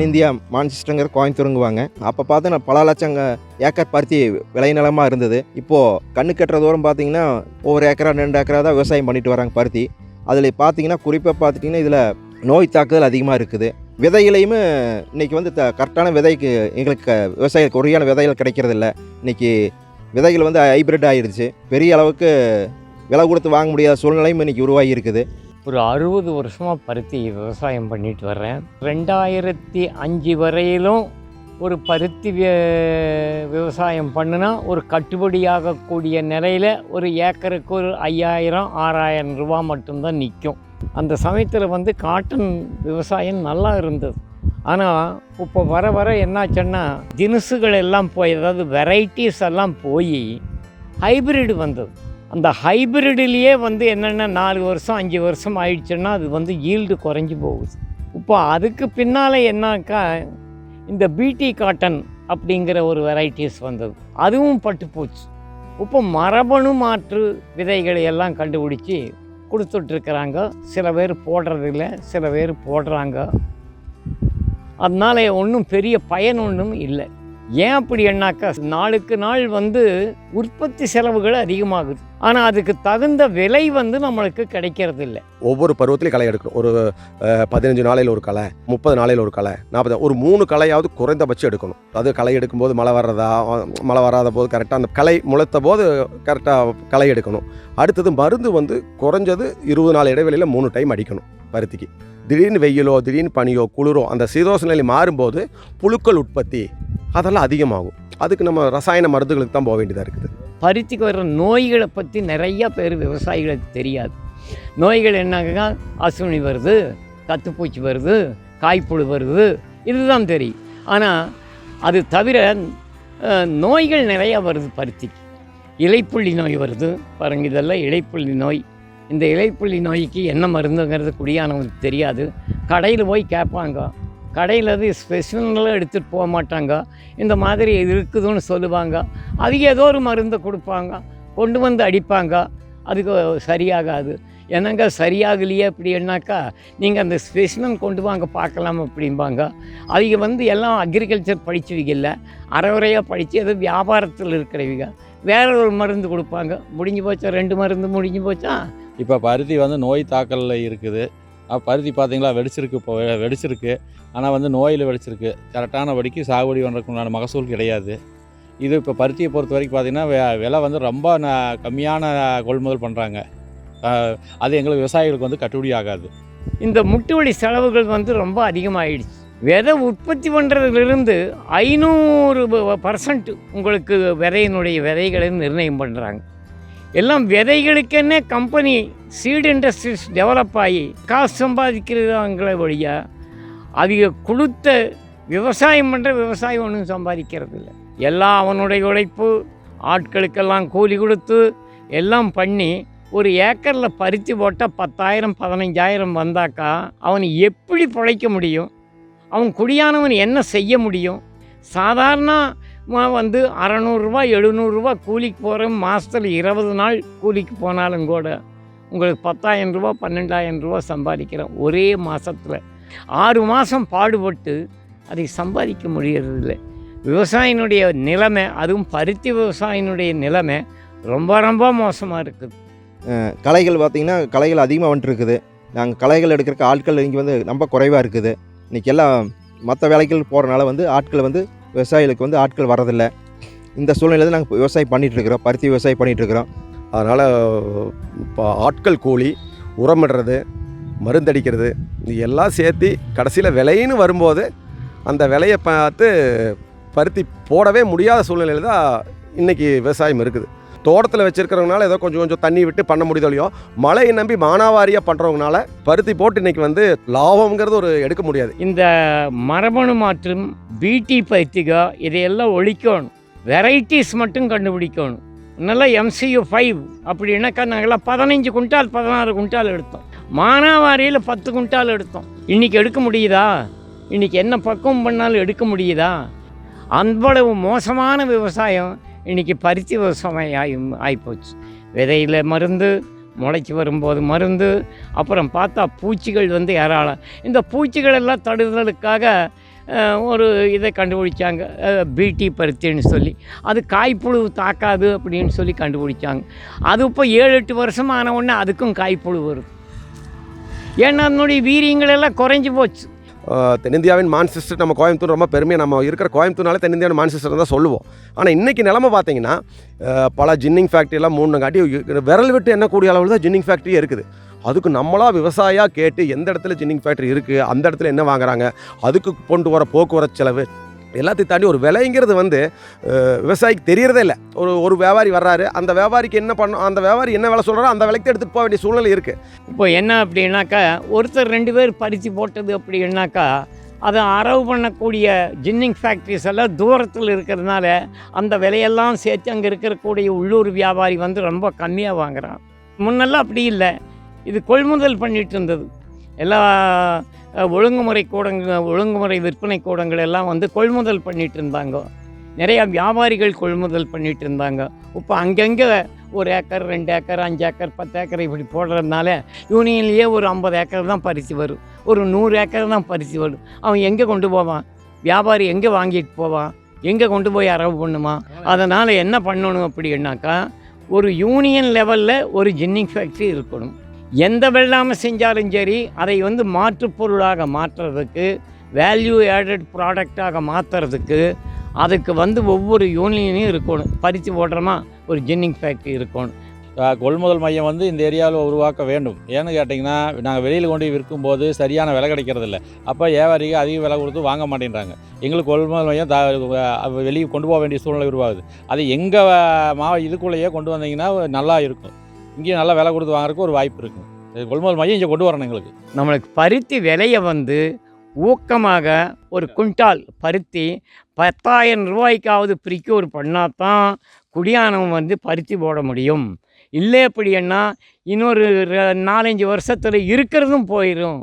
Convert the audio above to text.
தென்னிந்தியா மான்செஸ்டருங்கிற கோயம்புத்தூருங்குவாங்க அப்போ பார்த்தா பல லட்சம் ஏக்கர் பருத்தி விளைநிலமாக இருந்தது. இப்போது கண்ணு கட்டுற தூரம் பார்த்தீங்கன்னா ஒவ்வொரு ஏக்கரா ரெண்டு ஏக்கரா தான் விவசாயம் பண்ணிட்டு வராங்க பருத்தி. அதில் பார்த்தீங்கன்னா குறிப்பாக பார்த்துட்டிங்கன்னா இதில் நோய் தாக்குதல் அதிகமாக இருக்குது. விதைகளையுமே இன்றைக்கி வந்து த கரெக்டான விதைக்கு எங்களுக்கு விவசாயிகளுக்கு உரியான விதைகள் கிடைக்கிறதில்ல. இன்றைக்கி விதைகள் வந்து ஹைபிரிட் ஆகிடுச்சு பெரிய அளவுக்கு விலை கொடுத்து வாங்க முடியாத சூழ்நிலையும் இன்றைக்கி உருவாகி இருக்குது. ஒரு அறுபது வருஷமாக பருத்தி விவசாயம் பண்ணிட்டு வர்றேன். ரெண்டாயிரத்தி அஞ்சு வரையிலும் ஒரு பருத்தி வி- விவசாயம் பண்ணுனா ஒரு கட்டுப்படியாகக்கூடிய நிலையில் ஒரு ஏக்கருக்கு ஒரு ஐயாயிரம் ஆறாயிரம் ரூபா மட்டும்தான் நிற்கும் அந்த சமயத்தில் வந்து காட்டன் விவசாயம் நல்லா இருந்தது. ஆனால் இப்போ வர வர என்னாச்சுன்னா தினுசுகள் எல்லாம் போய் அதாவது வெரைட்டிஸ் எல்லாம் போய் ஹைபிரிட் வந்தது. அந்த ஹைபிரிட்லேயே வந்து என்னென்ன நாலு வருஷம் அஞ்சு வருஷம் ஆயிடுச்சுன்னா அது வந்து ஈல்டு குறைஞ்சி போகுது. இப்போ அதுக்கு பின்னால் என்னாக்கா இந்த பிடி காட்டன் அப்படிங்கிற ஒரு வெரைட்டிஸ் வந்தது. அதுவும் பட்டு போச்சு. இப்போ மரபணு மாற்று விதைகளை எல்லாம் கண்டுபிடிச்சி கொடுத்துட்ருக்குறாங்க. சில பேர் போடுறதில்ல சில பேர் போடுறாங்க. அதனால ஒன்றும் பெரிய பயன் ஒன்றும் இல்லை. ஏன் அப்படி என்னாக்கா? நாளுக்கு நாள் வந்து உற்பத்தி செலவுகள் அதிகமாகுது. ஆனால் அதுக்கு தகுந்த விலை வந்து நம்மளுக்கு கிடைக்கிறது இல்லை ஒவ்வொரு பருவத்திலையும் களை எடுக்கணும். ஒரு பதினஞ்சு நாளையில் ஒரு களை முப்பது நாளையில் ஒரு களை நாற்பது ஒரு மூணு களையாவது குறைந்தபட்சம் எடுக்கணும். அது களை எடுக்கும்போது மழை வர்றதா மழை வராத போது கரெக்டாக அந்த களை முளைத்த போது கரெக்டாக களை எடுக்கணும். அடுத்தது மருந்து வந்து குறைஞ்சது இருபது நாள் இடைவெளியில் மூணு டைம் அடிக்கணும். பருத்திக்கு. திடீர்னு வெயிலோ திடீர்னு பனியோ குளிரோ அந்த சீதோஷ நிலை மாறும்போது புழுக்கள் உற்பத்தி அதெல்லாம் அதிகமாகும். அதுக்கு நம்ம ரசாயன மருந்துகளுக்கு தான் போக வேண்டியதாக இருக்குது. பருத்திக்கு வர்ற நோய்களை பற்றி நிறைய பேர் விவசாயிகளுக்கு தெரியாது. நோய்கள் என்னங்கன்னா அசுனி வருது கத்துப்பூச்சி வருது காய்ப்புழு வருது இதுதான் தெரியும். ஆனால் அது தவிர நோய்கள் நிறையா வருது பருத்திக்கு. இலைப்புள்ளி நோய் வருது. பாருங்க இதெல்லாம் இலைப்புள்ளி நோய். இந்த இலைப்புள்ளி நோய்க்கு என்ன மருந்துங்கிறது குடியானவங்களுக்கு தெரியாது. கடையில் போய் கேட்பாங்க. கடையில் அது ஸ்பெசிஃபிக்லாம் எடுத்துகிட்டு போக மாட்டாங்க. இந்த மாதிரி இருக்குதுன்னு சொல்லுவாங்க. அது ஏதோ ஒரு மருந்தை கொடுப்பாங்க. கொண்டு வந்து அடிப்பாங்க. அதுக்கு சரியாகாது. என்னங்க சரியாகலையே அப்படின்னாக்கா நீங்கள் அந்த ஸ்பெஷலும் கொண்டு வாங்க பார்க்கலாம் அப்படிம்பாங்க. அவங்க வந்து எல்லாம் அக்ரிகல்ச்சர் படித்தவங்க இல்லை. அறகுறையாக படித்து அது வியாபாரத்தில் இருக்கிறவங்க. வேற ஒரு மருந்து கொடுப்பாங்க. முடிஞ்சு போச்சா? ரெண்டு மருந்து முடிஞ்சு போச்சா? இப்போ பருத்தி வந்து நோய் தாக்கலில் இருக்குது. பருத்தி பார்த்தீங்களா வெடிச்சிருக்கு இப்போ வெடிச்சிருக்கு. ஆனால் வந்து நோயில் வெடிச்சிருக்கு. கரெக்டான படிக்கு சாகுபடி பண்ணுறதுக்கு உண்டான மகசூல் கிடையாது. இது இப்போ பருத்தியை பொறுத்த வரைக்கும் பார்த்தீங்கன்னா விலை வந்து ரொம்ப ந- கம்மியான கொள்முதல் பண்ணுறாங்க அது எங்களுக்கு விவசாயிகளுக்கு வந்து கட்டுப்படி ஆகாது. இந்த முட்டு வலி செலவுகள் வந்து ரொம்ப அதிகமாகிடுச்சு விதை உற்பத்தி பண்ணுறதுலேருந்து ஐநூறு பர்சன்ட் உங்களுக்கு விதையினுடைய விதைகளை நிர்ணயம் பண்ணுறாங்க எல்லாம் விதைகளுக்கென்னே கம்பெனி சீடு இண்டஸ்ட்ரீஸ் டெவலப் ஆகி காசு சம்பாதிக்கிறதாங்களே வழியாக அவங்க கொடுத்த விவசாயம் பண்ணுற விவசாயம் ஒன்றும் சம்பாதிக்கிறது இல்லை. எல்லாம் அவனுடைய உழைப்பு ஆட்களுக்கெல்லாம் கூலி கொடுத்து எல்லாம் பண்ணி ஒரு ஏக்கரில் பருத்தி போட்டால் பத்தாயிரம் பதினஞ்சாயிரம் வந்தாக்கா அவன் எப்படி பிழைக்க முடியும்? அவன் குடியானவன் என்ன செய்ய முடியும்? சாதாரண வந்து அறநூறுரூவா எழுநூறுரூவா கூலிக்கு போகிற மாதத்தில் இருபது நாள் கூலிக்கு போனாலும் கூட உங்களுக்கு பத்தாயிரம் ரூபா பன்னெண்டாயிரம் ரூபா சம்பாதிக்கிறோம் ஒரே மாதத்தில் ஆறு மாதம் பாடுபட்டு அதை சம்பாதிக்க முடியறதில்லை. விவசாயினுடைய நிலைமை அதுவும் பருத்தி விவசாயினுடைய நிலைமை ரொம்ப ரொம்ப மோசமாக இருக்குது. கலைகள் பார்த்திங்கன்னா கலைகள் அதிகமாக வந்துட்டுருக்குது நாங்கள் கலைகள் எடுக்கிறக்கு ஆட்கள் இங்கே வந்து ரொம்ப குறைவாக இருக்குது. இன்றைக்கி எல்லாம் மற்ற வேலைகள் போகிறனால வந்து ஆட்கள் வந்து விவசாயிகளுக்கு வந்து ஆட்கள் வரதில்லை இந்த சூழ்நிலையில் நாங்கள் விவசாயம் பண்ணிகிட்ருக்குறோம் பருத்தி விவசாயம் பண்ணிகிட்ருக்குறோம் அதனால் இப்போ ஆட்கள் கூலி உரமிடுறது மருந்தடிக்கிறது இது எல்லாம் சேர்த்து கடைசியில் விலைன்னு வரும்போது அந்த விலையை பார்த்து பருத்தி போடவே முடியாத சூழ்நிலையில் தான் இன்றைக்கி விவசாயம் இருக்குது. தோட்டத்தில் வச்சுருக்கிறவங்கனால ஏதோ கொஞ்சம் கொஞ்சம் தண்ணி விட்டு பண்ண முடியுதோ மழையை நம்பி மானாவாரியாக பண்ணுறவங்கனால பருத்தி போட்டு இன்றைக்கி வந்து லாபம்ங்கிறது ஒரு எடுக்க முடியாது. இந்த மரபணு மாற்றம் பிடி பைத்திகா இதையெல்லாம் ஒழிக்கணும். வெரைட்டிஸ் மட்டும் கண்டுபிடிக்கணும். நல்லா எம்சியூ ஃபைவ் அப்படின்னாக்கா நாங்களாம் பதினஞ்சு குண்டால் பதினாறு குண்டால் எடுத்தோம். மானாவாரியில் பத்து குண்டால் எடுத்தோம். இன்றைக்கி எடுக்க முடியுதா? இன்றைக்கி என்ன பக்குவம் பண்ணாலும் எடுக்க முடியுதா? அவ்வளவு மோசமான விவசாயம் இன்றைக்கி பருத்தி விவசாயம் ஆகி ஆகிப்போச்சு விதையில் மருந்து முளைச்சி வரும்போது மருந்து அப்புறம் பார்த்தா பூச்சிகள் வந்து ஏராளம் இந்த பூச்சிகள் எல்லாம் தடுதலுக்காக ஒரு இதை கண்டுபிடிச்சாங்க. பிடி பருத்தின்னு சொல்லி. அது காய்ப்புழு தாக்காது அப்படின்னு சொல்லி கண்டுபிடிச்சாங்க. அது இப்போ ஏழு எட்டு வருஷம் ஆன உடனே அதுக்கும் காய்ப்புழு வருது ஏன்னா அதனுடைய வீரியங்களெல்லாம் குறைஞ்சி போச்சு. தென்னிந்தியாவின் மான்செஸ்டர் நம்ம கோயம்புத்தூர் ரொம்ப பெருமையாக நம்ம இருக்கிற கோயம்புத்தூர்னாலே தென்னிந்தியாவின் மான்செஸ்டர் தான் சொல்லுவோம். ஆனால் இன்றைக்கி நிலமை பார்த்தீங்கன்னா பல ஜின்னிங் ஃபேக்ட்ரியெல்லாம் மூணு காட்டி விரல் விட்டு எண்ணக்கூடிய அளவில் தான் ஜின்னிங் ஃபேக்ட்ரியே இருக்குது. அதுக்கு நம்மளா விவசாயியாக கேட்டு எந்த இடத்துல ஜின்னிங் ஃபேக்ட்ரி இருக்குது அந்த இடத்துல என்ன வாங்குறாங்க அதுக்கு கொண்டு வர போக்குவரத்து செலவு எல்லாத்தையும் தாண்டி ஒரு விலைங்கிறது வந்து விவசாயிக்கு தெரியறதே இல்லை. ஒரு ஒரு வியாபாரி வர்றாரு அந்த வியாபாரிக்கு என்ன பண்ணும் அந்த வியாபாரி என்ன விலை சொல்கிறாரோ அந்த விலைக்கு எடுத்துகிட்டு போக வேண்டிய சூழ்நிலை இருக்குது இப்போ என்ன அப்படின்னாக்கா ஒருத்தர் ரெண்டு பேர் பறித்து போட்டது அப்படின்னாக்கா அதை அரவு பண்ணக்கூடிய ஜின்னிங் ஃபேக்ட்ரிஸ் எல்லாம் தூரத்தில் இருக்கிறதுனால அந்த விலையெல்லாம் சேர்த்து அங்கே இருக்கக்கூடிய உள்ளூர் வியாபாரி வந்து ரொம்ப கம்மியாக வாங்குகிறான் முன்னெல்லாம் அப்படி இல்லை. இது கொள்முதல் பண்ணிட்டு இருந்தது. எல்லா ஒழுங்குமுறை கூடங்கள் ஒழுங்குமுறை விற்பனை கூடங்கள் எல்லாம் வந்து கொள்முதல் பண்ணிட்டு இருந்தாங்க. நிறையா வியாபாரிகள் கொள்முதல் பண்ணிட்டு இருந்தாங்க. இப்போ அங்கங்கே ஒரு ஏக்கர் ரெண்டு ஏக்கர் அஞ்சு ஏக்கர் பத்து ஏக்கர் இப்படி போடுறதுனால யூனியன்லேயே ஒரு ஐம்பது ஏக்கர் தான் பறித்து வரும். ஒரு நூறு ஏக்கர் தான் பறித்து வரும். அவன் எங்கே கொண்டு போவான்? வியாபாரி எங்கே வாங்கிட்டு போவான்? எங்கே கொண்டு போய் அரவு பண்ணுமா? அதனால் என்ன பண்ணணும் அப்படின்னாக்கா ஒரு யூனியன் லெவலில் ஒரு ஜின்னிங் ஃபேக்ட்ரி இருக்கணும். எந்த வெள்ளாமை செஞ்சாலும் சரி அதை வந்து மாற்றுப்பொருளாக மாற்றுறதுக்கு வேல்யூ ஆடட் ப்ராடக்டாக மாற்றுறதுக்கு அதுக்கு வந்து ஒவ்வொரு யூனியனையும் இருக்கணும். பறித்து போடுறோமா ஒரு ஜின்னிங் ஃபேக்ட்ரி இருக்கணும். கொள்முதல் மையம் வந்து இந்த ஏரியாவில் உருவாக்க வேண்டும். ஏன்னு கேட்டிங்கன்னா நாங்கள் வெளியில் கொண்டு போய் விற்கும்போது சரியான விலை கிடைக்கிறது இல்லை அப்போ வியாபாரிக்கு அதிக விலை கொடுத்து வாங்க மாட்டேன்றாங்க. எங்களுக்கு கொள்முதல் மையம் த வெளியே கொண்டு போக வேண்டிய சூழ்நிலை உருவாகுது. அது எங்கள் மா இதுக்குள்ளேயே கொண்டு வந்தீங்கன்னா நல்லா இருக்கும். இங்கேயும் நல்லா விலை கொடுத்து வாங்குறதுக்கு ஒரு வாய்ப்பு இருக்கும் கொள்முதல் மையம் இங்கே கொண்டு வரணும் எங்களுக்கு. நம்மளுக்கு பருத்தி விலையை வந்து ஊக்கமாக ஒரு குண்டால் பருத்தி பத்தாயிரம் ரூபாய்க்காவது ப்ரிக்யூர் பண்ணால் தான் குடியானவன் வந்து பருத்தி போட முடியும். இல்லை அப்படின்னா இன்னொரு நாலஞ்சு வருஷத்தில் இருக்கிறதும் போயிடும்